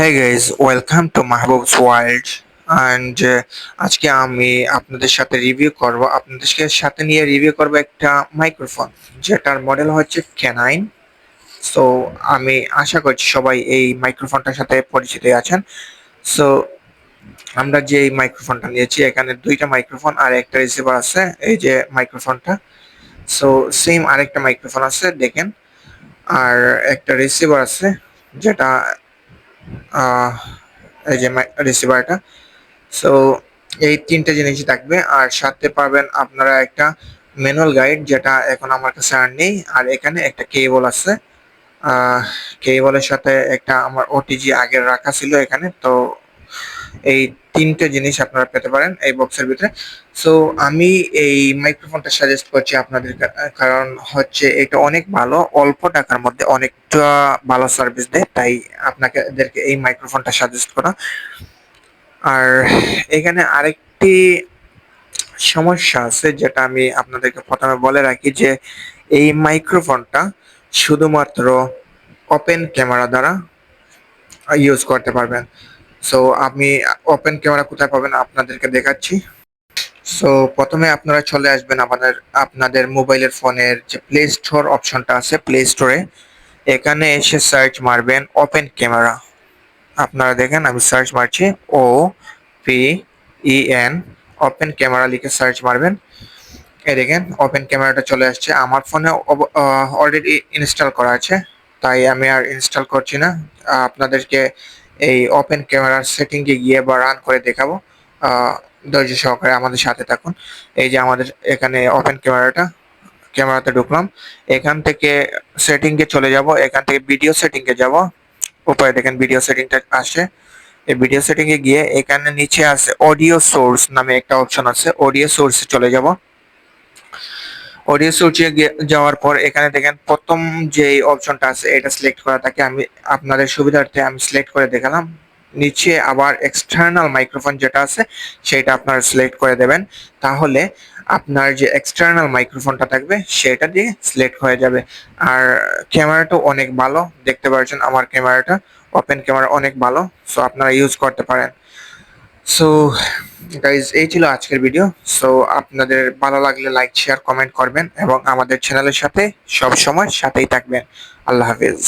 হ্যাঁ guys welcome to Mahbub's World and আজকে আমি আপনাদের সাথে রিভিউ করব আপনাদের সাথে নিয়ে রিভিউ করব একটা মাইক্রোফোন যেটার মডেল হচ্ছে ক্যানাইন সো আমি আশা করছি সবাই এই মাইক্রোফোনটার সাথে পরিচিত আছেন. সো আমরা যে এই মাইক্রোফোনটা নিয়েছি, এখানে দুইটা মাইক্রোফোন আর একটা রিসিভার আছে, এই যে মাইক্রোফোনটা সো সেম আরেকটা মাইক্রোফোন আছে, দেখেন। আর একটা রিসিভার আছে, যেটা এই যে রিসিভারটা সো এই তিনটে জিনিসই থাকবে। আর সাথে পাবেন আপনারা একটা ম্যানুয়াল গাইড যেটা এখন আমার কাছে আর নেই। আর এখানে একটা কেবল আছে। কেবলের সাথে একটা আমার ওটিজি আগের রাখা ছিল এখানে। তো এই তিনটে জিনিস আপনারা পেতে পারেন এই বক্সের ভিতরে। সো আমি এই মাইক্রোফোনটা সাজেস্ট করছি আপনাদের কারণ হচ্ছে এটা অনেক ভালো, অল্প টাকার মধ্যে অনেকটা ভালো সার্ভিস দেয়, তাই আপনাকে এই মাইক্রোফোনটা সাজেস্ট করা। আর এখানে আরেকটি সমস্যা আছে, যেটা আমি আপনাদেরকে প্রথমে বলে রাখি যে, এই মাইক্রোফোনটা শুধুমাত্র ওপেন ক্যামেরা দ্বারা ইউজ করতে পারবেন। সো আমি ওপেন ক্যামেরা কোথায় পাবেন আপনাদেরকে দেখাচ্ছি। সো প্রথমে আপনারা চলে আসবেন আমাদের, আপনাদের মোবাইলের ফোনের যে প্লে স্টোর অপশনটা আছে প্লে স্টোরে এখানে এসে সার্চ মারবেন ওপেন ক্যামেরা আপনারা দেখেন আমি সার্চ মারছি O P E N open camera লিখে সার্চ মারবেন। এই দেখেন ওপেন ক্যামেরাটা চলে আসছে। আমার ফোনে অলরেডি ইনস্টল করা আছে। তাই আমি আর ইনস্টল করছি না। আপনাদেরকে এই ওপেন ক্যামেরার সেটিংয়ে গিয়ে বা রান করে দেখাবো। ধৈর্য সহকারে আমাদের সাথে থাকুন। এই যে আমাদের এখানে ওপেন ক্যামেরাটা ক্যামেরাতে ঢুকলাম। এখান থেকে সেটিংয়ে চলে যাব। এখান থেকে ভিডিও সেটিংয়ে যাব। উপরে দেখেন ভিডিও সেটিংটা আসে এই ভিডিও সেটিংয়ে গিয়ে এখানে নিচে আছে অডিও সোর্স নামে একটা অপশন আছে। অডিও সোর্সে চলে যাব। অডিও সোর্সে যাওয়ার পর এখানে দেখেন প্রথম যে অপশনটা আছে, এটা সিলেক্ট করা থাকে আমি আপনাদের সুবিধার্থে আমি সিলেক্ট করে দেখালাম। নিচে আবার এক্সটার্নাল মাইক্রোফোন যেটা আছে, সেটা আপনারা সিলেক্ট করে দেবেন। তাহলে আপনার যে এক্সটার্নাল মাইক্রোফোনটা থাকবে, সেটা দিয়ে সিলেক্ট হয়ে যাবে। আর ক্যামেরাটা অনেক ভালো, দেখতে পাচ্ছেন আমার ক্যামেরাটা ওপেন ক্যামেরা অনেক ভালো সো আপনারা ইউজ করতে পারেন। সো গাইজ এই ছিল আজকের ভিডিও সো আপনাদের ভালো লাগলে লাইক শেয়ার কমেন্ট করবেন এবং আমাদের চ্যানেলের সাথে সব সময় সাথেই থাকবেন। আল্লাহ হাফেজ।